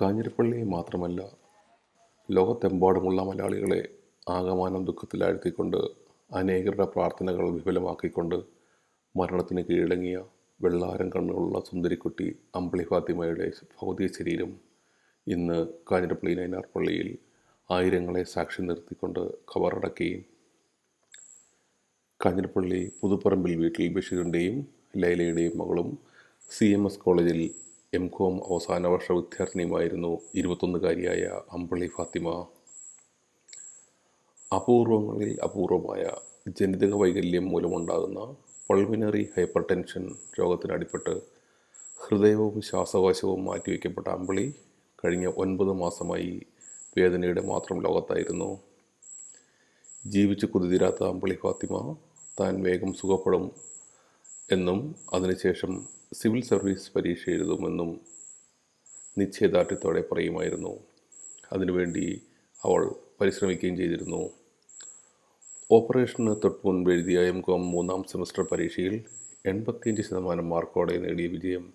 കാഞ്ഞിരപ്പള്ളി മാത്രമല്ല ലോകത്തെമ്പാടുമുള്ള മലയാളികളെ ആകമാനം ദുഃഖത്തിലാഴ്ത്തിക്കൊണ്ട് അനേകരുടെ പ്രാർത്ഥനകൾ വിഫലമാക്കിക്കൊണ്ട് മരണത്തിന് കീഴടങ്ങിയ വെള്ളാരം കണ്ണുകളുള്ള സുന്ദരിക്കുട്ടി അമ്പിളി ഫാത്തിമയുടെ ഭൗതിക ശരീരം ഇന്ന് കാഞ്ഞിരപ്പള്ളി നൈനാർ പള്ളിയിൽ ആയിരങ്ങളെ സാക്ഷി നിർത്തിക്കൊണ്ട് കവറടക്കുകയും കാഞ്ഞിരപ്പള്ളി പുതുപ്പറമ്പിൽ വീട്ടിൽ ബഷീറിന്റെയും ലൈലയുടെയും മകളും സി എം എസ് കോളേജിൽ എം കോം അവസാന വർഷ വിദ്യാർത്ഥിനിയുമായിരുന്നു ഇരുപത്തൊന്നുകാരിയായ അമ്പളി ഫാത്തിമ. അപൂർവങ്ങളിൽ അപൂർവമായ ജനിതക വൈകല്യം മൂലമുണ്ടാകുന്ന പൾമിനറി ഹൈപ്പർ ടെൻഷൻ രോഗത്തിനടിപ്പെട്ട് ഹൃദയവും ശ്വാസകോശവും മാറ്റിവെക്കപ്പെട്ട അമ്പിളി കഴിഞ്ഞ ഒൻപത് മാസമായി വേദനയുടെ മാത്രം ലോകത്തായിരുന്നു. ജീവിച്ച് കുതിരാത്ത അമ്പിളി ഫാത്തിമ താൻ വേഗം സുഖപ്പെടും എന്നും അതിനുശേഷം സിവിൽ സർവീസ് പരീക്ഷ എഴുതുമെന്നും നിശ്ചയദാർഢ്യത്തോടെ പറയുമായിരുന്നു. അതിനുവേണ്ടി അവൾ പരിശ്രമിക്കുകയും ചെയ്തിരുന്നു. ഓപ്പറേഷന് തൊട്ട് മുൻപ് എഴുതിയ എം കോം മൂന്നാം സെമസ്റ്റർ പരീക്ഷയിൽ എൺപത്തിയഞ്ച് ശതമാനം മാർക്കോടെ നേടിയ വിജയം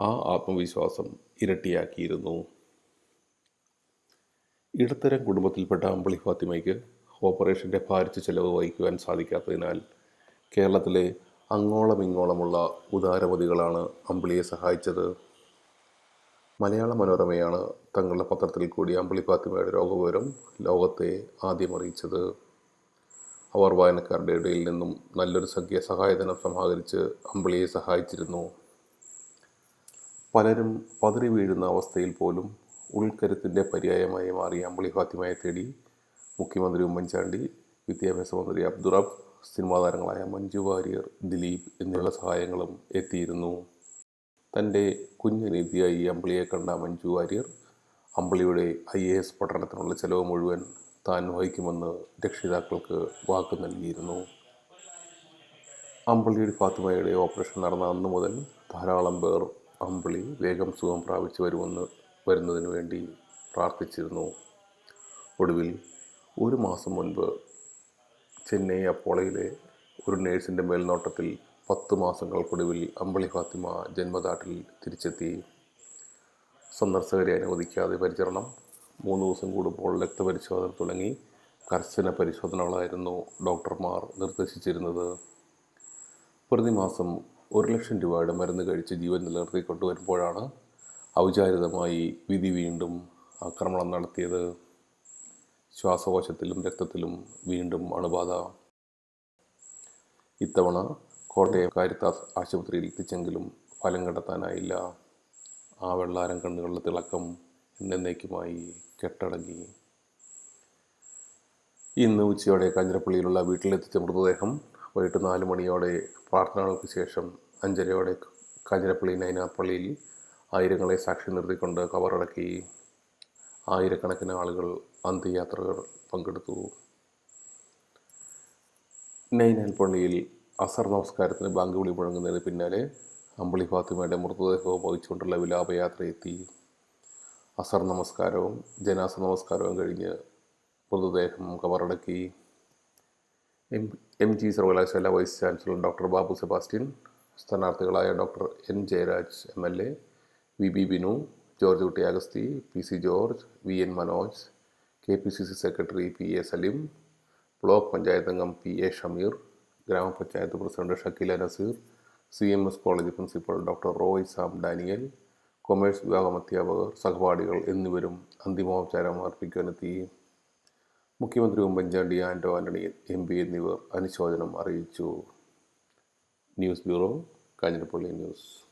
ആ ആത്മവിശ്വാസം ഇരട്ടിയാക്കിയിരുന്നു. ഇടത്തരം കുടുംബത്തിൽപ്പെട്ട അമ്പിളി ഫാത്തിമയ്ക്ക് ഓപ്പറേഷന്റെ ഭാരിച്ച ചെലവ് വഹിക്കുവാൻ സാധിക്കാത്തതിനാൽ കേരളത്തിലെ അങ്ങോളം ഇങ്ങോളമുള്ള ഉദാരമതികളാണ് അമ്പിളിയെ സഹായിച്ചത്. മലയാള മനോരമയാണ് തങ്ങളുടെ പത്രത്തിൽ കൂടി അമ്പിളി ഫാത്തിമയുടെ രോഗവിവരം ലോകത്തെ ആദ്യം അറിയിച്ചത്. അവർ വായനക്കാരുടെ ഇടയിൽ നിന്നും നല്ലൊരു സംഖ്യ സഹായധനം സമാഹരിച്ച് അമ്പിളിയെ സഹായിച്ചിരുന്നു. പലരും പതിറി വീഴുന്ന അവസ്ഥയിൽ പോലും ഉൾക്കരുത്തിന്റെ പര്യായമായി മാറിയ അമ്പിളി ഫാത്തിമയെ തേടി മുഖ്യമന്ത്രി ഉമ്മൻചാണ്ടി വിദ്യാഭ്യാസ മന്ത്രി അബ്ദുറബ് സിനിമാ താരങ്ങളായ മഞ്ജു വാര്യർ ദിലീപ് എന്നിവരുടെ സഹായങ്ങളും എത്തിയിരുന്നു. തന്റെ കുഞ്ഞനീതിയായി അമ്പിളിയെ കണ്ട മഞ്ജു വാര്യർ അമ്പിളിയുടെ ഐ എ എസ് പഠനത്തിനുള്ള ചെലവ് മുഴുവൻ താൻ വഹിക്കുമെന്ന് രക്ഷിതാക്കൾക്ക് വാക്ക് നൽകിയിരുന്നു. അമ്പിളിയുടെ ഫാത്തിമയുടെ ഓപ്പറേഷൻ നടന്ന അന്നു മുതൽ ധാരാളം പേർ അമ്പിളി വേഗം സുഖം പ്രാപിച്ചു വരുമെന്ന് വരുന്നതിന് വേണ്ടി പ്രാർത്ഥിച്ചിരുന്നു. ഒടുവിൽ ഒരു മാസം മുൻപ് ചെന്നൈ അപ്പോളയിലെ ഒരു നേഴ്സിന്റെ മേൽനോട്ടത്തിൽ പത്ത് മാസങ്ങൾക്കൊടുവിൽ അമ്പളി ഫാത്തിമ ജന്മനാട്ടിൽ തിരിച്ചെത്തി. സന്ദർശകരെ അനുവദിക്കാതെ പരിചരണം. മൂന്ന് ദിവസം കൂടുമ്പോൾ രക്തപരിശോധന തുടങ്ങി. കർശന പരിശോധനകളായിരുന്നു ഡോക്ടർമാർ നിർദ്ദേശിച്ചിരുന്നത്. പ്രതിമാസം ഒരു ലക്ഷം രൂപയുടെ മരുന്ന് കഴിച്ച് ജീവൻ നിലനിർത്തിക്കൊണ്ടുവരുമ്പോഴാണ് ഔചാരിതമായി വിധി വീണ്ടും ആക്രമണം നടത്തിയത്. ശ്വാസകോശത്തിലും രക്തത്തിലും വീണ്ടും അണുബാധ. ഇത്തവണ കോട്ടയം കാരിത്താസ് ആശുപത്രിയിൽ എത്തിച്ചെങ്കിലും ഫലം കണ്ടെത്താനായില്ല. ആ വെള്ളാരം കണ്ണുകളുടെ തിളക്കം എന്നേക്കുമായി കെട്ടടങ്ങി. ഇന്ന് ഉച്ചയോടെ കാഞ്ഞിരപ്പള്ളിയിലുള്ള വീട്ടിലെത്തിച്ച മൃതദേഹം വൈകിട്ട് നാല് മണിയോടെ പ്രാർത്ഥനകൾക്ക് ശേഷം അഞ്ചരയോടെ കാഞ്ഞിരപ്പള്ളി നൈനാപ്പള്ളിയിൽ ആയിരങ്ങളെ സാക്ഷി നിർത്തിക്കൊണ്ട് കവറടക്കി. ആയിരക്കണക്കിന് ആളുകൾ അന്ത്യയാത്രകൾ പങ്കെടുത്തു. നൈനാൽ പള്ളിയിൽ അസർ നമസ്കാരത്തിന് ബാങ്ക് വിളി മുഴങ്ങുന്നതിന് പിന്നാലെ അമ്പിളി ഫാത്തിമയുടെ മൃതദേഹവും വഹിച്ചുകൊണ്ടുള്ള വിലാപയാത്ര എത്തി അസർ നമസ്കാരവും ജനാസ നമസ്കാരവും കഴിഞ്ഞ് മൃതദേഹം കവറടക്കി എം എം ജി സർവകലാശാല vice chancellor doctor Babu Sebastian സ്ഥാനാർത്ഥികളായ doctor N Jayaraj M L A V B Binu George Kutty Augusty P C George V N Manoj K P C C secretary P A Salim block panchayat അംഗം P A Shameer ഗ്രാമപഞ്ചായത്ത് president Shakeela Nazeer C M S college principal doctor Roy Sam Daniel commerce വിഭാഗം അധ്യാപകർ സഹപാഠികൾ എന്നിവരും അന്തിമോപചാരം അർപ്പിക്കാനെത്തി മുഖ്യമന്ത്രി ഉമ്മൻചാണ്ടി ആൻഡോ Antony M P എന്നിവർ അനുശോചനം അറിയിച്ചു. News bureau Kanjirappally news.